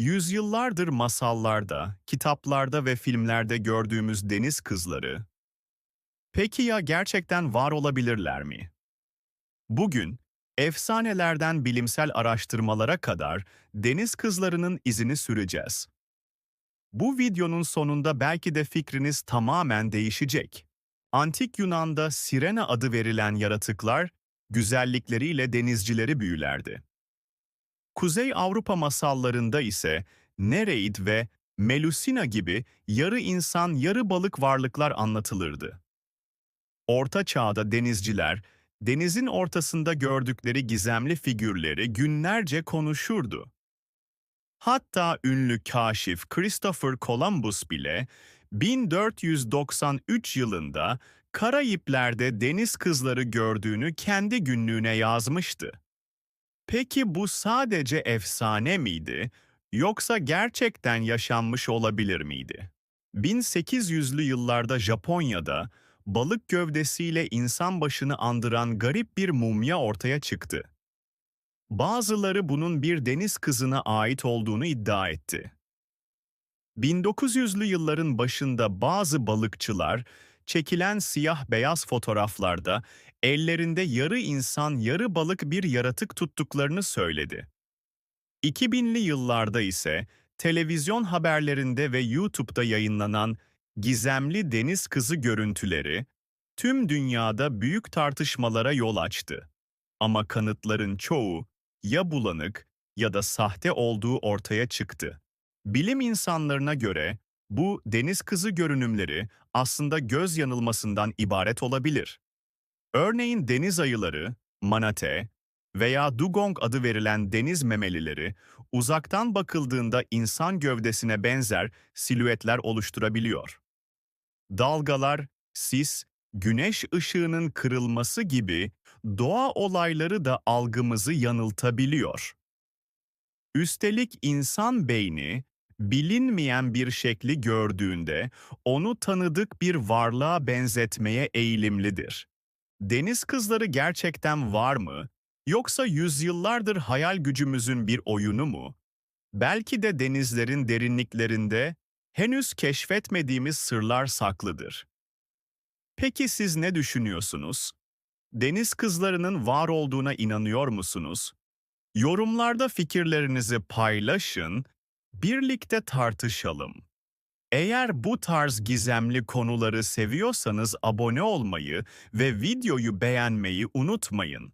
Yüzyıllardır masallarda, kitaplarda ve filmlerde gördüğümüz deniz kızları, peki ya gerçekten var olabilirler mi? Bugün, efsanelerden bilimsel araştırmalara kadar deniz kızlarının izini süreceğiz. Bu videonun sonunda belki de fikriniz tamamen değişecek. Antik Yunan'da Sirena adı verilen yaratıklar, güzellikleriyle denizcileri büyülerdi. Kuzey Avrupa masallarında ise Nereid ve Melusina gibi yarı insan yarı balık varlıklar anlatılırdı. Orta Çağ'da denizciler, denizin ortasında gördükleri gizemli figürleri günlerce konuşurdu. Hatta ünlü kaşif Christopher Columbus bile 1493 yılında Karayipler'de deniz kızları gördüğünü kendi günlüğüne yazmıştı. Peki bu sadece efsane miydi yoksa gerçekten yaşanmış olabilir miydi? 1800'lü yıllarda Japonya'da balık gövdesiyle insan başını andıran garip bir mumya ortaya çıktı. Bazıları bunun bir deniz kızına ait olduğunu iddia etti. 1900'lü yılların başında bazı balıkçılar çekilen siyah-beyaz fotoğraflarda ellerinde yarı insan yarı balık bir yaratık tuttuklarını söyledi. 2000'li yıllarda ise televizyon haberlerinde ve YouTube'da yayınlanan gizemli deniz kızı görüntüleri tüm dünyada büyük tartışmalara yol açtı. Ama kanıtların çoğu ya bulanık ya da sahte olduğu ortaya çıktı. Bilim insanlarına göre bu deniz kızı görünümleri aslında göz yanılmasından ibaret olabilir. Örneğin deniz ayıları, manate veya dugong adı verilen deniz memelileri uzaktan bakıldığında insan gövdesine benzer silüetler oluşturabiliyor. Dalgalar, sis, güneş ışığının kırılması gibi doğa olayları da algımızı yanıltabiliyor. Üstelik insan beyni bilinmeyen bir şekli gördüğünde onu tanıdık bir varlığa benzetmeye eğilimlidir. Deniz kızları gerçekten var mı? Yoksa yüzyıllardır hayal gücümüzün bir oyunu mu? Belki de denizlerin derinliklerinde henüz keşfetmediğimiz sırlar saklıdır. Peki siz ne düşünüyorsunuz? Deniz kızlarının var olduğuna inanıyor musunuz? Yorumlarda fikirlerinizi paylaşın, birlikte tartışalım. Eğer bu tarz gizemli konuları seviyorsanız abone olmayı ve videoyu beğenmeyi unutmayın.